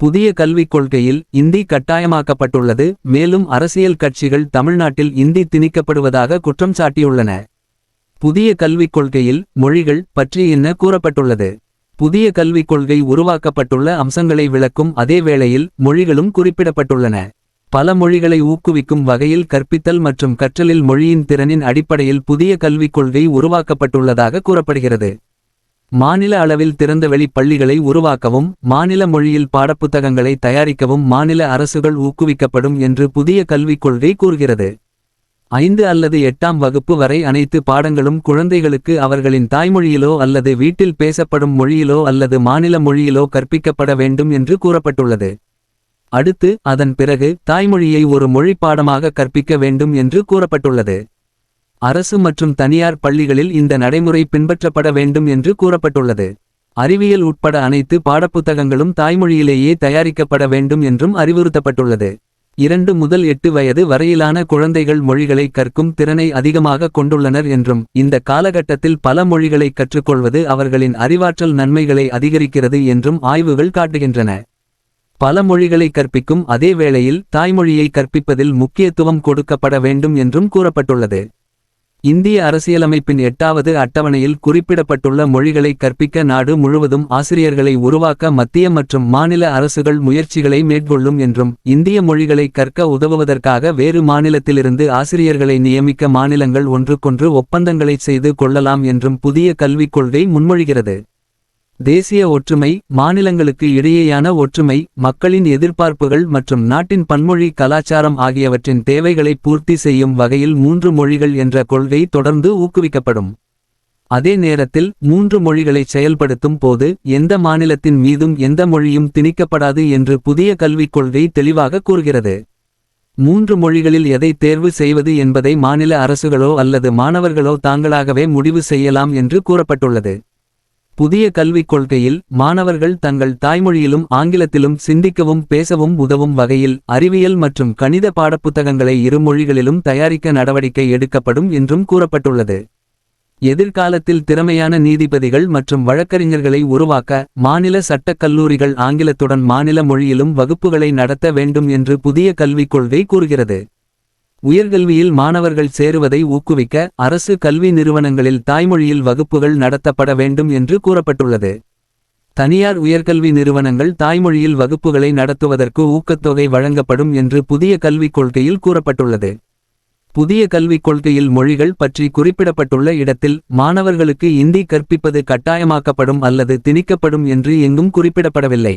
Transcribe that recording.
புதிய கல்விக் கொள்கையில் இந்தி கட்டாயமாக்கப்பட்டுள்ளது மேலும் அரசியல் கட்சிகள் தமிழ்நாட்டில் இந்தி திணிக்கப்படுவதாக குற்றம் சாட்டியுள்ளன. புதிய கல்விக் கொள்கையில் மொழிகள் பற்றி என்ன கூறப்பட்டுள்ளது? புதிய கல்விக் கொள்கை உருவாக்கப்பட்டுள்ள அம்சங்களை விளக்கும் அதே வேளையில் மொழிகளும் குறிப்பிடப்பட்டுள்ளன. பல மொழிகளை ஊக்குவிக்கும் வகையில் கற்பித்தல் மற்றும் கற்றலில் மொழியின் திறனின் அடிப்படையில் புதிய கல்விக் கொள்கை உருவாக்கப்பட்டுள்ளதாக கூறப்படுகிறது. மாநில அளவில் திறந்தவெளி பள்ளிகளை உருவாக்கவும் மாநில மொழியில் பாடப்புத்தகங்களை தயாரிக்கவும் மாநில அரசுகள் ஊக்குவிக்கப்படும் என்று புதிய கல்விக் கொள்கை கூறுகிறது. ஐந்து அல்லது எட்டாம் வகுப்பு வரை அனைத்து பாடங்களும் குழந்தைகளுக்கு அவர்களின் தாய்மொழியிலோ அல்லது வீட்டில் பேசப்படும் மொழியிலோ அல்லது மாநில மொழியிலோ கற்பிக்கப்பட வேண்டும் என்று கூறப்பட்டுள்ளது. அடுத்து அதன் பிறகு தாய்மொழியை ஒரு மொழி பாடமாக கற்பிக்க வேண்டும் என்று கூறப்பட்டுள்ளது. அரசு மற்றும் தனியார் பள்ளிகளில் இந்த நடைமுறை பின்பற்றப்பட வேண்டும் என்று கூறப்பட்டுள்ளது. அறிவியல் உட்பட அனைத்து பாடப்புத்தகங்களும் தாய்மொழியிலேயே தயாரிக்கப்பட வேண்டும் என்றும் அறிவுறுத்தப்பட்டுள்ளது. இரண்டு முதல் எட்டு வயது வரையிலான குழந்தைகள் மொழிகளை கற்கும் திறனை அதிகமாக கொண்டுள்ளனர் என்றும் இந்த காலகட்டத்தில் பல மொழிகளை கற்றுக்கொள்வது அவர்களின் அறிவாற்றல் நன்மைகளை அதிகரிக்கிறது என்றும் ஆய்வுகள் காட்டுகின்றன. பல மொழிகளை கற்பிக்கும் அதே வேளையில் தாய்மொழியை கற்பிப்பதில் முக்கியத்துவம் கொடுக்கப்பட வேண்டும் என்றும் கூறப்பட்டுள்ளது. இந்திய அரசியலமைப்பின் எட்டாவது அட்டவணையில் குறிப்பிடப்பட்டுள்ள மொழிகளை கற்பிக்க நாடு முழுவதும் ஆசிரியர்களை உருவாக்க மத்திய மற்றும் மாநில அரசுகள் முயற்சிகளை மேற்கொள்ளும் என்றும் இந்திய மொழிகளை கற்க உதவுவதற்காக வேறு மாநிலத்திலிருந்து ஆசிரியர்களை நியமிக்க மாநிலங்கள் ஒன்றுக்கொன்று ஒப்பந்தங்களைச் செய்து கொள்ளலாம் என்றும் புதிய கல்விக் கொள்கை முன்மொழிகிறது. தேசிய ஒற்றுமை மாநிலங்களுக்கு இடையேயான ஒற்றுமை மக்களின் எதிர்பார்ப்புகள் மற்றும் நாட்டின் பன்மொழி கலாச்சாரம் ஆகியவற்றின் தேவைகளை பூர்த்தி செய்யும் வகையில் மூன்று மொழிகள் என்ற கொள்கை தொடர்ந்து ஊக்குவிக்கப்படும். அதே நேரத்தில் மூன்று மொழிகளை செயல்படுத்தும் போது எந்த மாநிலத்தின் மீதும் எந்த மொழியும் திணிக்கப்படாது என்று புதிய கல்விக் கொள்கை தெளிவாக கூறுகிறது. மூன்று மொழிகளில் எதை தேர்வு செய்வது என்பதை மாநில அரசுகளோ அல்லது மாணவர்களோ தாங்களாகவே முடிவு செய்யலாம் என்று கூறப்பட்டுள்ளது. புதிய கல்விக் கொள்கையில் மாணவர்கள் தங்கள் தாய்மொழியிலும் ஆங்கிலத்திலும் சிந்திக்கவும் பேசவும் உதவும் வகையில் அறிவியல் மற்றும் கணித பாடப்புத்தகங்களை இரு மொழிகளிலும் தயாரிக்க நடவடிக்கை எடுக்கப்படும் என்றும் கூறப்பட்டுள்ளது. எதிர்காலத்தில் திறமையான நீதிபதிகள் மற்றும் வழக்கறிஞர்களை உருவாக்க மாநில சட்டக் கல்லூரிகள் ஆங்கிலத்துடன் மாநில மொழியிலும் வகுப்புகளை நடத்த வேண்டும் என்று புதிய கல்விக் கொள்கை கூறுகிறது. உயர்கல்வியில் மாணவர்கள் சேருவதை ஊக்குவிக்க அரசு கல்வி நிறுவனங்களில் தாய்மொழியில் வகுப்புகள் நடத்தப்பட வேண்டும் என்று கூறப்பட்டுள்ளது. தனியார் உயர்கல்வி நிறுவனங்கள் தாய்மொழியில் வகுப்புகளை நடத்துவதற்கு ஊக்கத்தொகை வழங்கப்படும் என்று புதிய கல்விக் கொள்கையில் கூறப்பட்டுள்ளது. புதிய கல்விக் கொள்கையில் மொழிகள் பற்றி குறிப்பிடப்பட்டுள்ள இடத்தில் மாணவர்களுக்கு இந்தி கற்பிப்பது கட்டாயமாக்கப்படும் அல்லது திணிக்கப்படும் என்று எங்கும் குறிப்பிடப்படவில்லை.